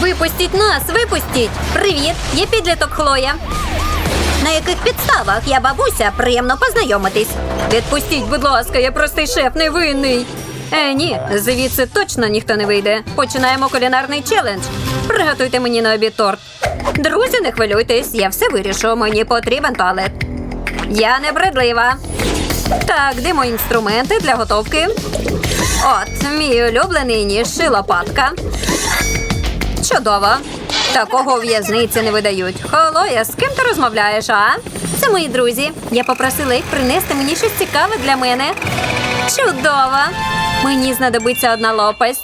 Випустіть нас, випустіть! Привіт, я підліток Хлоя. На яких підставах я бабуся? Приємно познайомитись. Відпустіть, будь ласка, я простий шеф невинний. Е, ні, звідси точно ніхто не вийде. Починаємо кулінарний челендж. Приготуйте мені на обід торт. Друзі, не хвилюйтесь, я все вирішу. Мені потрібен туалет. Я не бредлива. Так, де мої інструменти для готовки? От, мій улюблений ніж і лопатка. Чудово. Такого в'язниці не видають. Холоя, з ким ти розмовляєш, а? Це мої друзі. Я попросила їх принести мені щось цікаве для мене. Чудово. Мені знадобиться одна лопасть.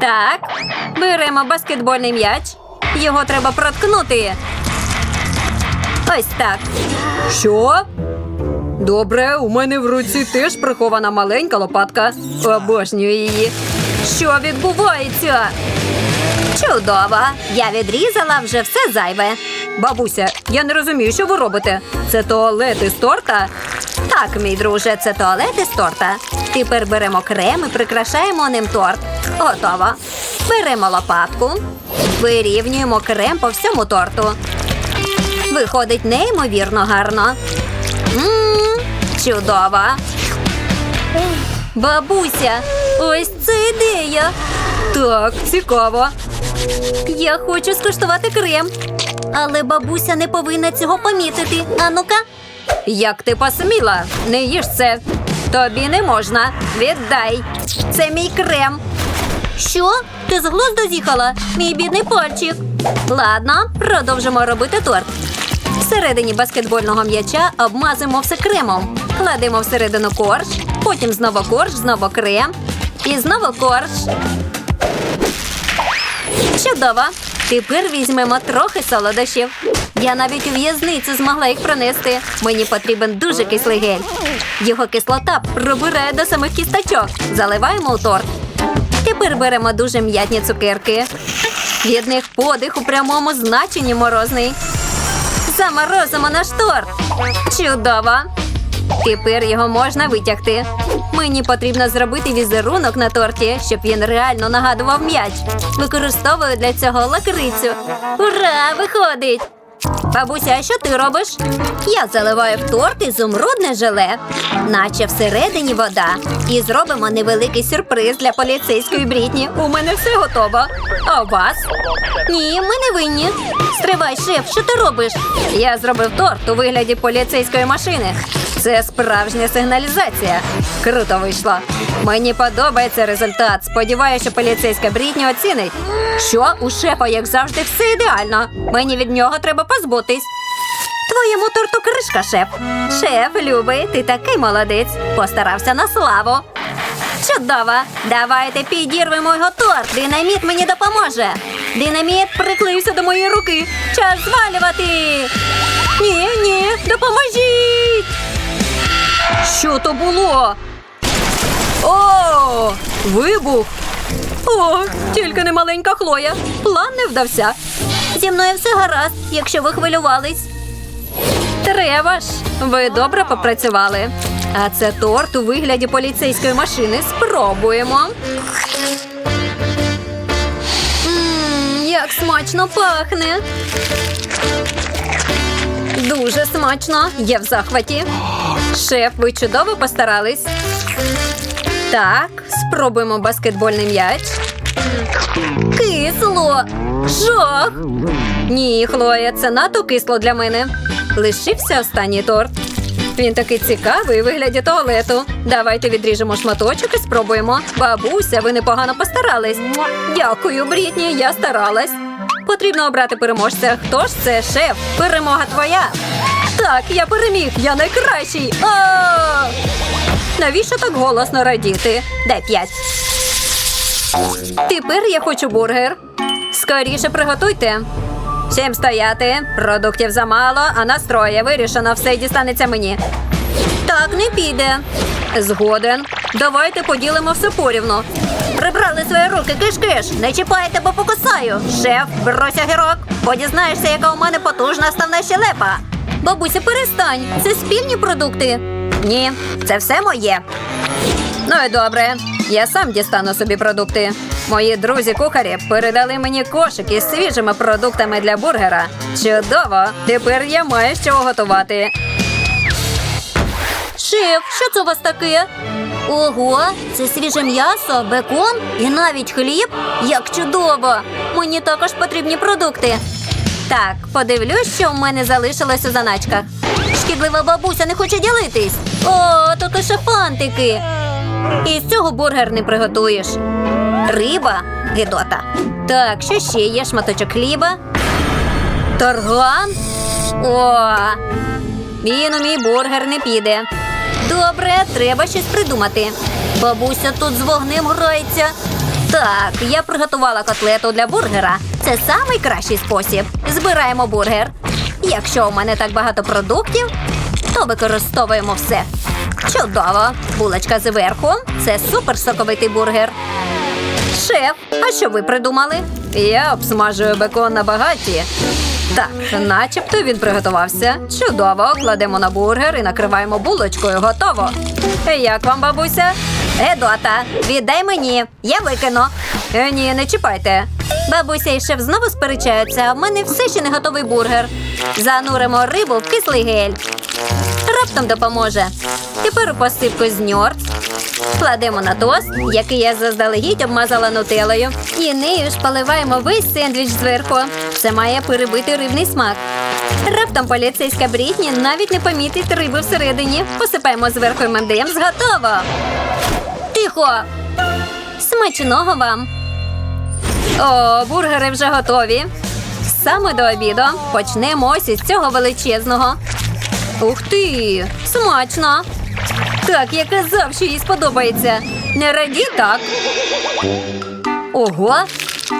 Так, беремо баскетбольний м'яч. Його треба проткнути. Ось так. Що? Добре, у мене в руці теж прихована маленька лопатка. Обожнюю її. Що відбувається? Чудово! Я відрізала вже все зайве. Бабуся, я не розумію, що ви робите. Це туалет із торта? Так, мій друже, це туалет із торта. Тепер беремо крем і прикрашаємо ним торт. Готово. Беремо лопатку, вирівнюємо крем по всьому торту. Виходить неймовірно гарно. Мм, чудово. Бабуся, ось це ідея. Так, цікаво. Я хочу скуштувати крем. Але бабуся не повинна цього помітити. А ну-ка. Як ти посміла? Не їж це. Тобі не можна. Віддай. Це мій крем. Що? Ти з глузду з'їхала? Мій бідний пальчик. Ладно, продовжимо робити торт. Всередині баскетбольного м'яча обмазуємо все кремом. Кладемо всередину корж, потім знову корж, знову крем і знову корж. Чудово. Тепер візьмемо трохи солодощів. Я навіть у в'язницю змогла їх пронести. Мені потрібен дуже кислий гель. Його кислота пробирає до самих кісточок. Заливаємо у торт. Тепер беремо дуже м'ятні цукерки. Від них подих у прямому значенні морозний. Заморозимо наш торт. Чудово! Тепер його можна витягти. Мені потрібно зробити візерунок на торті, щоб він реально нагадував м'яч. Використовую для цього лакрицю. Ура! Виходить! Бабуся, що ти робиш? Я заливаю в торт ізумрудне желе, наче всередині вода. І зробимо невеликий сюрприз для поліцейської брітні. У мене все готово. А у вас? Ні, ми не винні. Стривай, шеф, що ти робиш? Я зробив торт у вигляді поліцейської машини. Це справжня сигналізація. Круто вийшло. Мені подобається результат. Сподіваюся, що поліцейська Брітні оцінить. Що у шефа, як завжди, все ідеально. Мені від нього треба позбутись. Твоєму торту кришка, шеф. Шеф, любий, ти такий молодець. Постарався на славу. Чудово! Давайте підірвемо його торт. Динаміт мені допоможе. Динаміт приклеївся до моєї руки. Час звалювати. Ні, ні, допоможіть. Що то було? О, вибух. О, тільки не маленька Хлоя. План не вдався. Зі мною все гаразд, якщо ви хвилювались. Треба ж. Ви добре попрацювали. А це торт у вигляді поліцейської машини. Спробуємо. Як смачно пахне. Дуже смачно. Я в захваті. Шеф, ви чудово постарались. Так, спробуємо баскетбольний м'яч. Кисло. Жах. Ні, Хлоя, це надто кисло для мене. Лишився останній торт. Він такий цікавий у вигляді туалету. Давайте відріжемо шматочок і спробуємо. Бабуся, ви непогано постарались. Дякую, Брітні, я старалась. Потрібно обрати переможця. Хто ж це шеф? Перемога твоя. Так, я переміг, я найкращий. А! Навіщо так голосно радіти? Дай п'ять. Тепер я хочу бургер. Скоріше приготуйте. Всім стояти. Продуктів замало, а настроє вирішено, все дістанеться мені. Так не піде. Згоден. Давайте поділимо все порівну. Прибрали свої руки, киш-киш. Не чіпайте, бо покусаю. Шеф, брося гірок. Бо дізнаєшся, яка у мене потужна ставна щелепа. Бабуся, перестань. Це спільні продукти. Ні, це все моє. Ну і добре. Я сам дістану собі продукти. Мої друзі-кухарі передали мені кошик із свіжими продуктами для бургера. Чудово! Тепер я маю що готувати. Шеф, що це у вас таке? Ого, це свіже м'ясо, бекон і навіть хліб. Як чудово! Мені також потрібні продукти. Так, подивлюсь, що в мене залишилось у заначках. Шкідлива бабуся не хоче ділитись. О, тут лише фантики. І з цього бургер не приготуєш. Риба, гидота. Так, що ще є шматочок хліба? Тарган? О, він у мій бургер не піде. Добре, треба щось придумати. Бабуся тут з вогнем грається. Так, я приготувала котлету для бургера. Це самий кращий спосіб. Збираємо бургер. Якщо у мене так багато продуктів, то використовуємо все. Чудово! Булочка зверху. Це супер соковитий бургер. Шеф, а що ви придумали? Я обсмажую бекон на багаті. Так, начебто він приготувався. Чудово, кладемо на бургер і накриваємо булочкою. Готово. Як вам, бабуся? Едота, віддай мені, я викину. Е, ні, не чіпайте. Бабуся і шеф знову сперечаються, а в мене все ще не готовий бургер. Зануримо рибу в кислий гель. Раптом допоможе. Тепер у посипку з ньорд. Кладемо на тост, який я заздалегідь обмазала нутелою. І нею ж поливаємо весь сендвіч зверху. Це має перебити рибний смак. Раптом поліцейська Брітні навіть не помітить риби всередині. Посипаємо зверху ММДМС. Готово. Тихо. Смачного вам. О, бургери вже готові. Саме до обіду почнемо ось із цього величезного. Ух ти! Смачно! Так, я казав, що їй сподобається. Не раді так. Ого,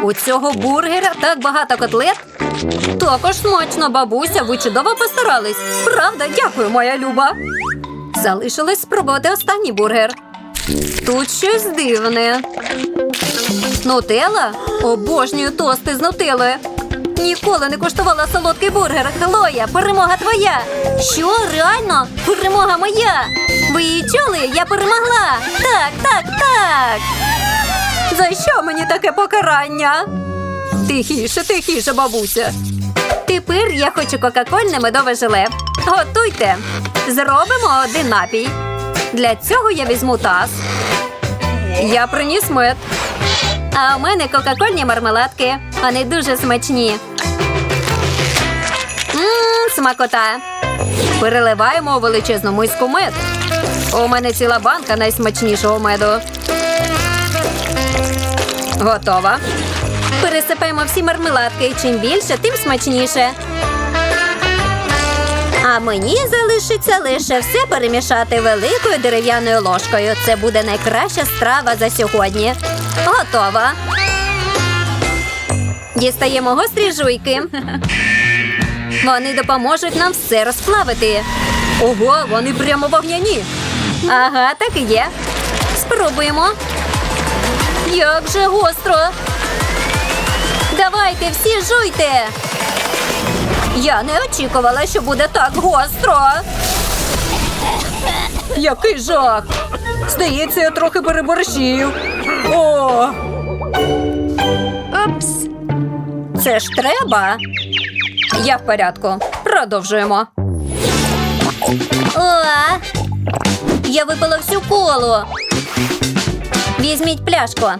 у цього бургера так багато котлет. Також смачно, бабуся, ви чудово постарались. Правда, дякую, моя люба. Залишилось спробувати останній бургер. Тут щось дивне. Нутелла? Обожнюю тости з нутеллою. Ніколи не куштувала солодкий бургер. Хлоя, перемога твоя. Що, реально? Перемога моя. Ви її чули? Я перемогла. Так, так, так. За що мені таке покарання? Тихіше, тихіше, бабуся. Тепер я хочу кока-кольне медове желе. Готуйте. Зробимо один напій. Для цього я візьму таз. Я приніс мед. А у мене кока-кольні мармеладки. Вони дуже смачні. Ммм, смакота. Переливаємо у величезну миску мед. У мене ціла банка найсмачнішого меду. Готова. Пересипаємо всі мармеладки. Чим більше, тим смачніше. А мені залишиться лише все перемішати великою дерев'яною ложкою. Це буде найкраща страва за сьогодні. Готова. Дістаємо гострі жуйки. Вони допоможуть нам все розплавити. Ого, вони прямо вогняні. Ага, так і є. Спробуємо. Як же гостро. Давайте всі жуйте. Я не очікувала, що буде так гостро. Який жах! Здається, я трохи переборщив. О! Упс. Це ж треба. Я в порядку. Продовжуємо. О! Я випила всю колу. Візьміть пляшку.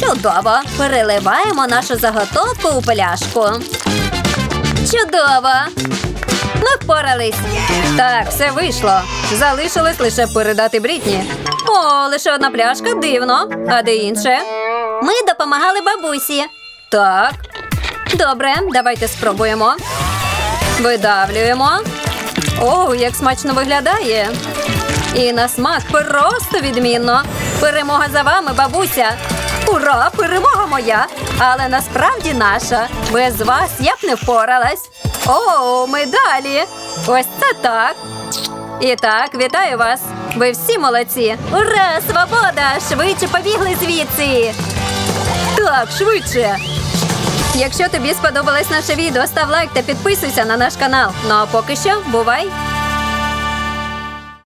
Чудово. Переливаємо нашу заготовку у пляшку. Чудово! Ми впорались. Так, все вийшло. Залишилось лише передати Брітні. О, лише одна пляшка, дивно. А де інше? Ми допомагали бабусі. Так. Добре, давайте спробуємо. Видавлюємо. О, як смачно виглядає. І на смак просто відмінно. Перемога за вами, бабуся. Ура, перемога моя! Але насправді наша. Без вас я б не впоралась. О, медалі! Ось це так. І так, вітаю вас. Ви всі молодці. Ура, свобода! Швидше побігли звідси. Так, швидше. Якщо тобі сподобалось наше відео, став лайк та підписуйся на наш канал. Ну а поки що, бувай!